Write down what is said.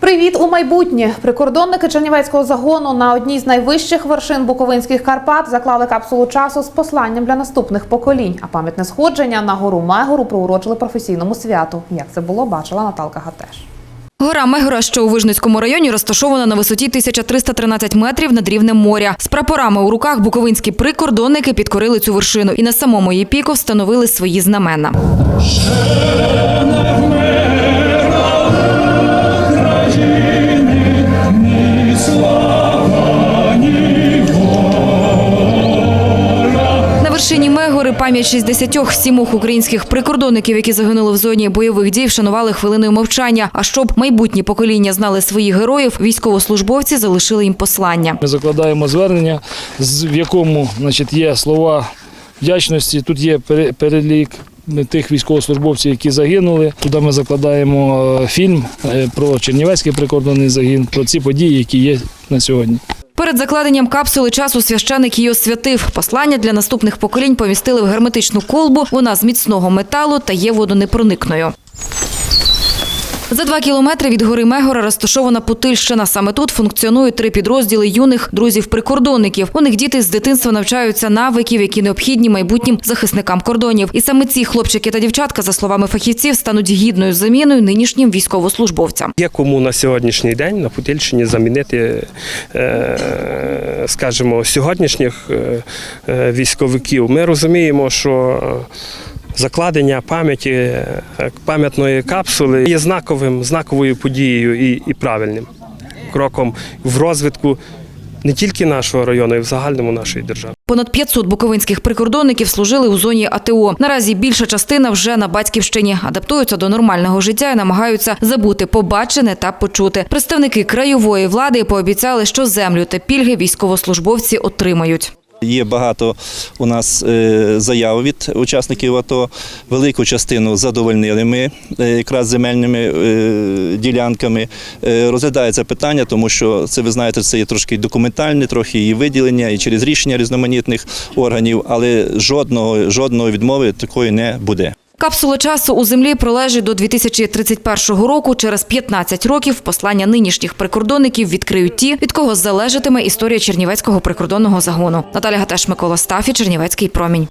Привіт у майбутнє. Прикордонники Чернівецького загону на одній з найвищих вершин Буковинських Карпат заклали капсулу часу з посланням для наступних поколінь. А пам'ятне сходження на гору Мегору приурочили професійному святу. Як це було, бачила Наталка Гатеш. Гора Мегора, що у Вижницькому районі, розташована на висоті 1313 метрів над рівнем моря. З прапорами у руках буковинські прикордонники підкорили цю вершину і на самому її піку встановили свої знамена. Пам'ять 67 українських прикордонників, які загинули в зоні бойових дій, вшанували хвилиною мовчання. А щоб майбутні покоління знали своїх героїв, військовослужбовці залишили їм послання. Ми закладаємо звернення, в якому значить, є слова вдячності. Тут є пере- перелік тих військовослужбовців, які загинули. Туди ми закладаємо е, фільм е, про Чернівецький прикордонний загін, про ці події, які є на сьогодні. Перед закладенням капсули часу священик її освятив. Послання для наступних поколінь помістили в герметичну колбу. Вона з міцного металу та є водонепроникною. За два кілометри від гори Мегора розташована Путильщина. Саме тут функціонують три підрозділи юних друзів-прикордонників. У них діти з дитинства навчаються навиків, які необхідні майбутнім захисникам кордонів. І саме ці хлопчики та дівчатка, за словами фахівців, стануть гідною заміною нинішнім військовослужбовцям. Є кому на сьогоднішній день на Путильщині замінити, е, скажімо, сьогоднішніх е, е, військовиків. Ми розуміємо, що закладення пам'яті е, пам'ятної капсули є знаковим, знаковою подією і, і правильним кроком в розвитку не тільки нашого району, і в загальному нашої держави. Понад 500 буковинських прикордонників служили у зоні АТО. Наразі більша частина вже на батьківщині адаптуються до нормального життя і намагаються забути побачене та почути. Представники краєвої влади пообіцяли, що землю та пільги військовослужбовці отримають. Є багато у нас е, заяв від учасників АТО. Велику частину задовольнили ми е, якраз земельними е, ділянками. Розглядається питання, тому що це ви знаєте, це є трошки документальне, трохи і виділення, і через рішення різноманітних органів, але жодного жодної відмови такої не буде. Капсула часу у землі пролежить до 2031 року. Через 15 років послання нинішніх прикордонників відкриють ті, від кого залежатиме історія Чернівецького прикордонного загону. Наталя Гатеш, Микола Стафі, Чернівецький промінь.